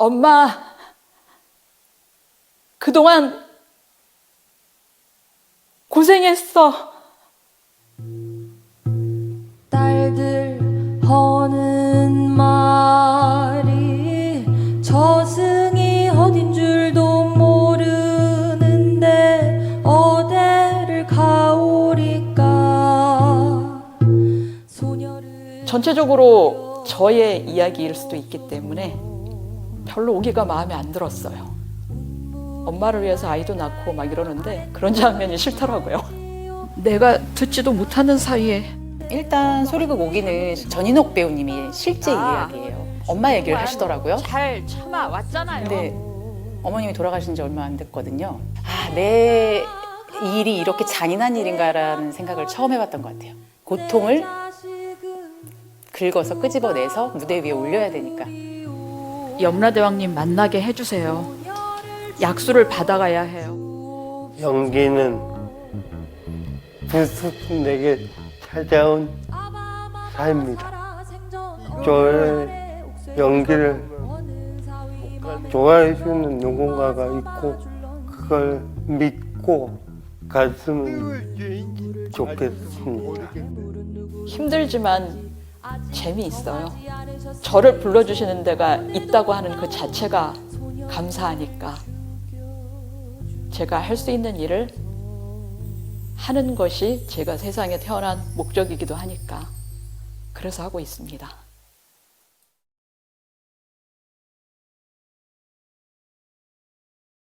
엄마, 그동안 고생했어. 딸들 허는 말이 저승이 어딘 줄도 모르는데 어디를 가오리까 소녀를 전체적으로 저의 이야기일 수도 있기 때문에 별로 오기가 마음에 안 들었어요. 엄마를 위해서 아이도 낳고 막 이러는데 그런 장면이 싫더라고요. 내가 듣지도 못하는 사이에 일단 소리극 오기는 전인옥 배우님이 실제 아. 이야기예요. 엄마 얘기를 하시더라고요. 잘 참아 왔잖아요. 근데 어머님이 돌아가신 지 얼마 안 됐거든요. 아, 내 일이 이렇게 잔인한 일인가라는 생각을 처음 해봤던 것 같아요. 고통을 긁어서 끄집어내서 무대 위에 올려야 되니까. 염라대왕님 만나게 해주세요. 약수를 받아가야 해요. 연기는 불쑥 내게 찾아온 삶이다. 저의 연기를 좋아해 주는 누군가가 있고 그걸 믿고 갔으면 좋겠습니다. 힘들지만 재미있어요. 저를 불러주시는 데가 있다고 하는 그 자체가 감사하니까 제가 할 수 있는 일을 하는 것이 제가 세상에 태어난 목적이기도 하니까 그래서 하고 있습니다.